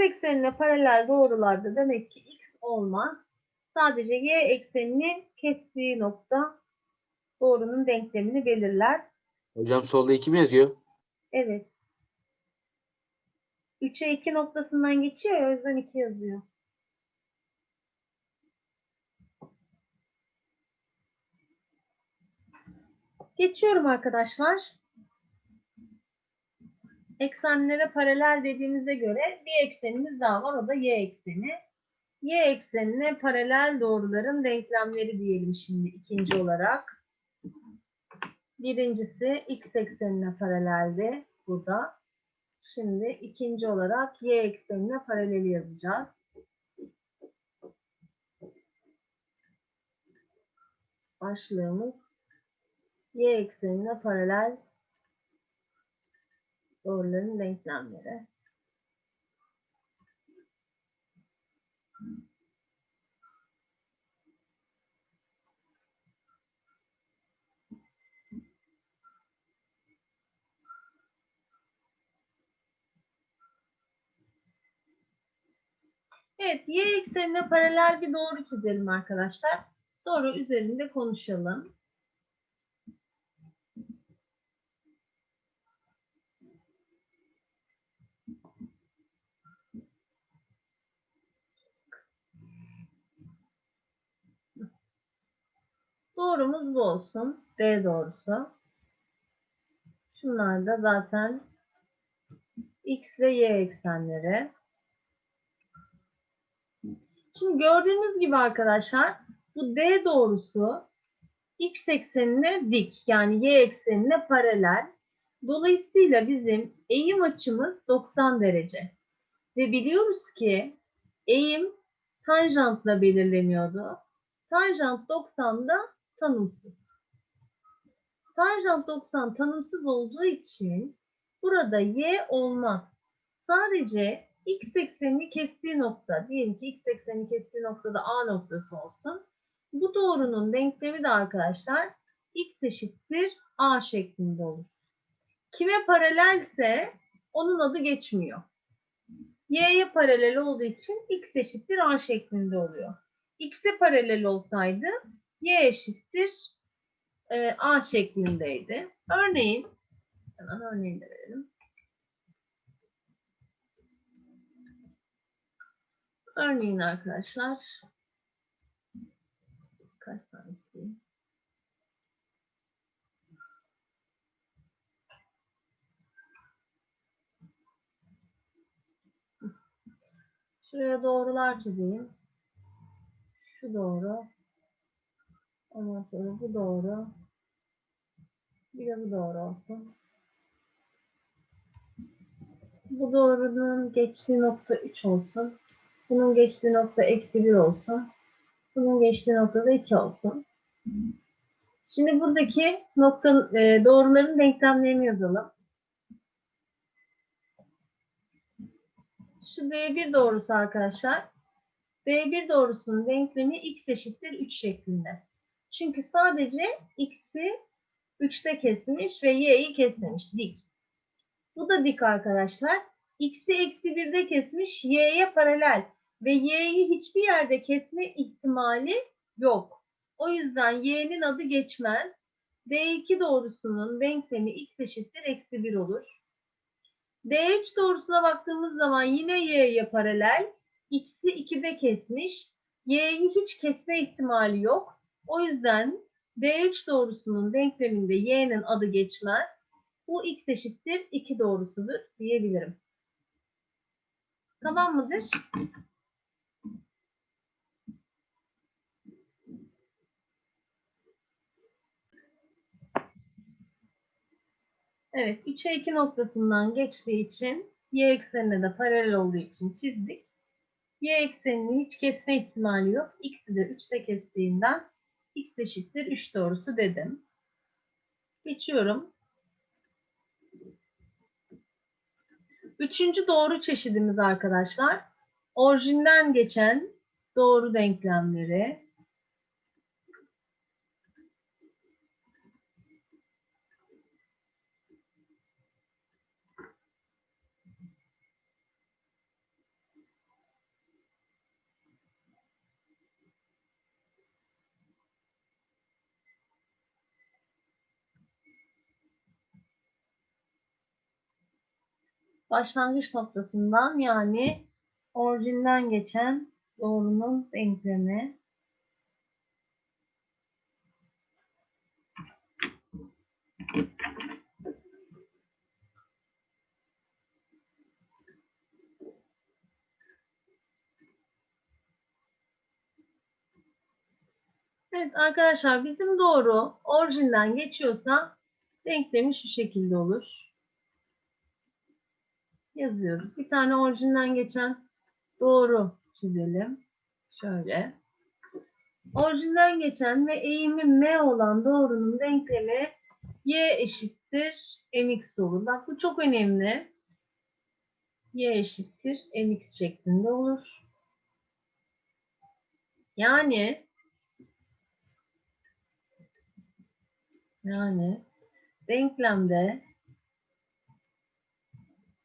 eksenine paralel doğrularda demek ki x olmaz. Sadece y eksenini kestiği nokta doğrunun denklemini belirler. Hocam solda 2 mi yazıyor? Evet. 3'e 2 noktasından geçiyor o yüzden 2 yazıyor. Geçiyorum arkadaşlar. Eksenlere paralel dediğimize göre bir eksenimiz daha var o da y ekseni. Y eksenine paralel doğruların denklemleri diyelim şimdi ikinci olarak. Birincisi x eksenine paraleldi burada. Şimdi ikinci olarak y eksenine paraleli yazacağız. Başlığımız y eksenine paralel doğruların denklemleri. Evet, y eksenine paralel bir doğru çizelim arkadaşlar. Sonra üzerinde konuşalım. Doğrumuz bu olsun. D doğrusu. Şunlar da zaten x ve y eksenleri. Şimdi gördüğünüz gibi arkadaşlar bu D doğrusu x eksenine dik yani y eksenine paralel. Dolayısıyla bizim eğim açımız 90 derece. Ve biliyoruz ki eğim tanjantla belirleniyordu. Tanjant 90'da tanımsız. Tanjant 90 tanımsız olduğu için burada y olmaz. Sadece x eksenini kestiği nokta, diyelim ki x eksenini kestiği noktada A noktası olsun. Bu doğrunun denklemi de arkadaşlar x eşittir A şeklinde olur. Kime paralelse onun adı geçmiyor. Y'ye paralel olduğu için x eşittir A şeklinde oluyor. X'e paralel olsaydı y eşittir e, A şeklindeydi. Örneğin, hemen örneğini de verelim. Örneğin arkadaşlar kaç tane? Şuraya doğrular çizeyim. Şu doğru. Ondan sonra bu doğru. Bir de bu doğru olsun. Bu doğrunun geçtiği nokta 3 olsun. Bunun geçtiği nokta eksi 1 olsun. Bunun geçtiği nokta da 2 olsun. Şimdi buradaki nokta, e, doğruların denklemlerini yazalım. Şu D1 doğrusu arkadaşlar. D1 doğrusunun denklemi x eşittir 3 şeklinde. Çünkü sadece x'i 3'te kesmiş ve y'yi kesmemiş. Dik. Bu da dik arkadaşlar. X'i eksi 1'de kesmiş, y'ye paralel ve y'yi hiçbir yerde kesme ihtimali yok. O yüzden y'nin adı geçmez. D2 doğrusunun denklemi x eşittir eksi 1 olur. D3 doğrusuna baktığımız zaman yine y'ye paralel. X'i 2'de kesmiş. Y'yi hiç kesme ihtimali yok. O yüzden D3 doğrusunun denkleminde y'nin adı geçmez. Bu x eşittir 2 doğrusudur diyebilirim. Tamam mıdır? Evet, 3'e 2 noktasından geçtiği için y eksenine de paralel olduğu için çizdik. Y eksenini hiç kesme ihtimali yok. X'i de 3'te kestiğinden x eşittir 3 doğrusu dedim. Geçiyorum. Üçüncü doğru çeşidimiz arkadaşlar. Orijinden geçen doğru denklemleri. Başlangıç noktasından yani orijinden geçen doğrunun denklemi Evet arkadaşlar bizim doğru orijinden geçiyorsa denklemi şu şekilde olur. Yazıyoruz. Bir tane orijinden geçen doğru çizelim. Şöyle. Orijinden geçen ve eğimi m olan doğrunun denklemi y eşittir mx olur. Bak bu çok önemli. y eşittir mx şeklinde olur. Yani Yani denklemde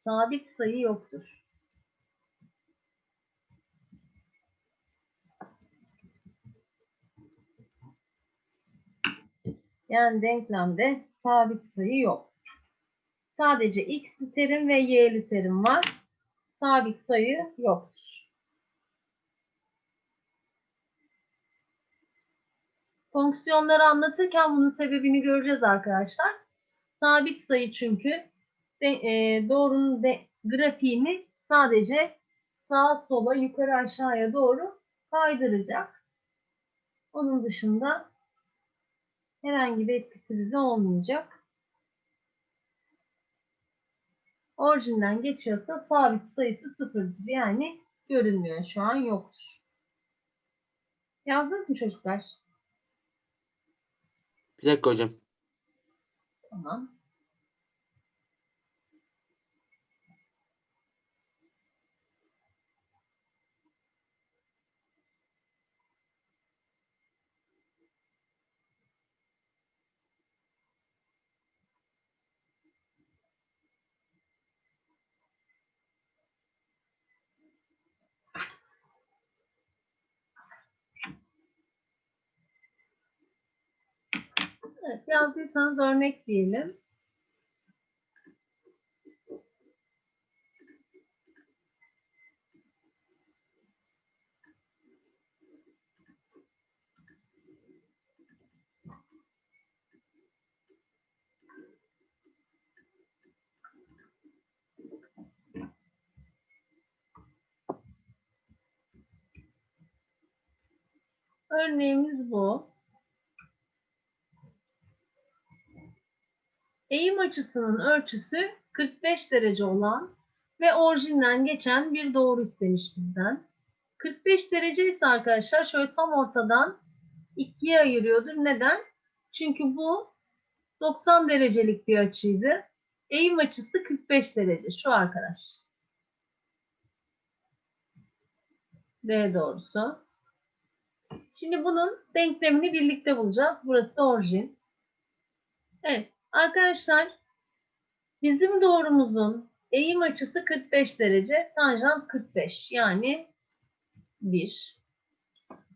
sabit sayı yoktur. Yani denklemde sabit sayı yok. Sadece x'li terim ve y'li terim var. Sabit sayı yoktur. Fonksiyonları anlatırken bunun sebebini göreceğiz arkadaşlar. Sabit sayı çünkü de, e, doğrunun de, grafiğini sadece sağa sola yukarı aşağıya doğru kaydıracak. Onun dışında herhangi bir etkisi bize olmayacak. Orijinden geçiyorsa sabit sayısı sıfırdır. Yani görünmüyor şu an yoktur. Yazdınız mı çocuklar? Bir dakika hocam. Tamam. Evet, yazdıysanız örnek diyelim. Örneğimiz bu. Eğim açısının ölçüsü 45 derece olan ve orijinden geçen bir doğru istemiş bizden. 45 derece ise arkadaşlar şöyle tam ortadan ikiye ayırıyordur. Neden? Çünkü bu 90 derecelik bir açıydı. Eğim açısı 45 derece. Şu arkadaş. D doğrusu. Şimdi bunun denklemini birlikte bulacağız. Burası orijin. Evet. Arkadaşlar bizim doğrumuzun eğim açısı 45 derece, tanjant 45 yani 1.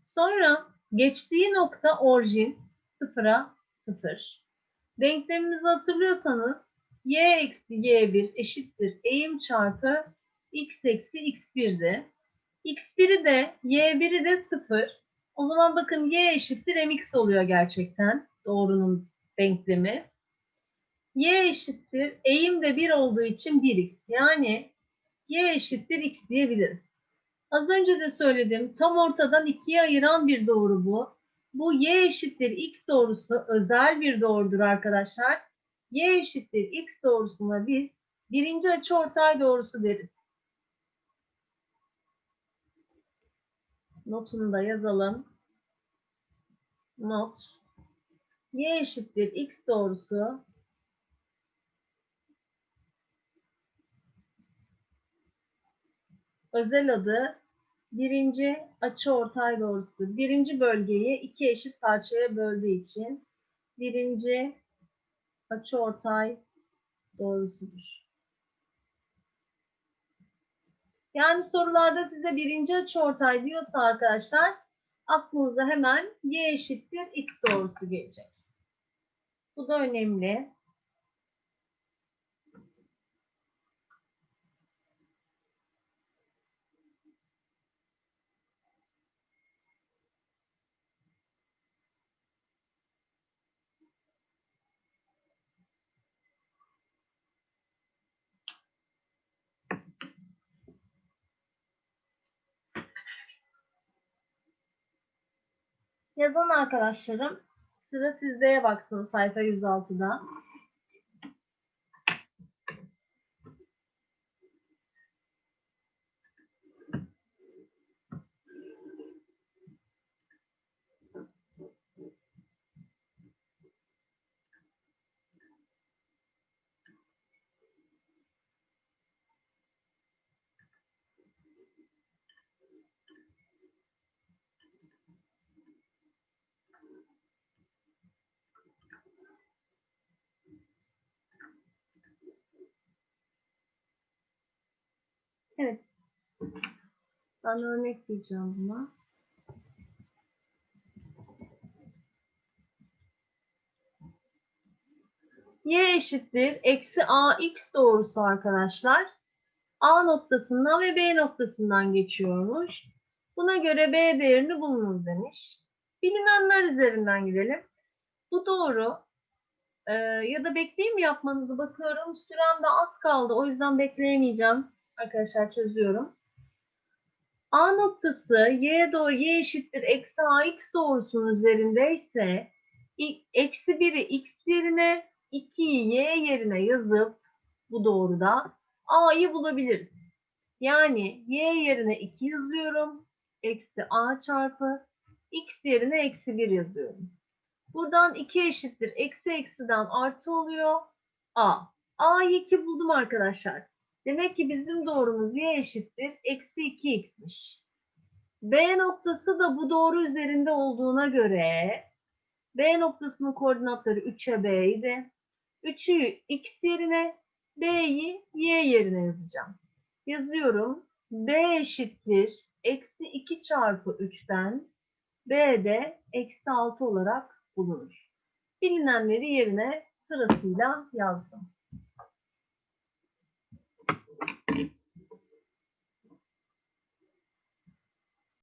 Sonra geçtiği nokta orijin 0'a 0. Denklemimizi hatırlıyorsanız y eksi y1 eşittir eğim çarpı x eksi x1'di. x1'i de y1'i de 0. O zaman bakın y eşittir mx oluyor gerçekten doğrunun denklemi y eşittir eğim de 1 olduğu için 1x. Yani y eşittir x diyebiliriz. Az önce de söyledim. Tam ortadan ikiye ayıran bir doğru bu. Bu y eşittir x doğrusu özel bir doğrudur arkadaşlar. y eşittir x doğrusuna biz birinci açıortay doğrusu deriz. Notunu da yazalım. Not. y eşittir x doğrusu özel adı birinci açıortay doğrusu. Birinci bölgeyi iki eşit parçaya böldüğü için birinci açıortay doğrusudur. Yani sorularda size birinci açıortay diyorsa arkadaşlar aklınıza hemen y eşittir x doğrusu gelecek. Bu da önemli. Yazan arkadaşlarım sıra sizleye baksın sayfa 106'da. Evet. Ben örnek diyeceğim buna. Y eşittir eksi ax doğrusu arkadaşlar. A noktasından ve B noktasından geçiyormuş. Buna göre B değerini bulunuz demiş. Bilinenler üzerinden gidelim. Bu doğru. Ee, ya da bekleyeyim mi yapmanızı bakıyorum. Sürem de az kaldı. O yüzden bekleyemeyeceğim. Arkadaşlar çözüyorum. A noktası y doğru y eşittir eksi ax doğrusunun üzerindeyse eksi 1'i x yerine 2'yi y yerine yazıp bu doğruda a'yı bulabiliriz. Yani y yerine 2 yazıyorum. Eksi a çarpı x yerine eksi 1 yazıyorum. Buradan 2 eşittir. Eksi eksiden artı oluyor. a. a'yı 2 buldum arkadaşlar. Demek ki bizim doğrumuz y eşittir. Eksi 2x'miş. B noktası da bu doğru üzerinde olduğuna göre B noktasının koordinatları 3'e B'ydi. 3'ü x yerine B'yi y yerine yazacağım. Yazıyorum. B eşittir. Eksi 2 çarpı 3'ten B de eksi 6 olarak bulunur. Bilinenleri yerine sırasıyla yazdım.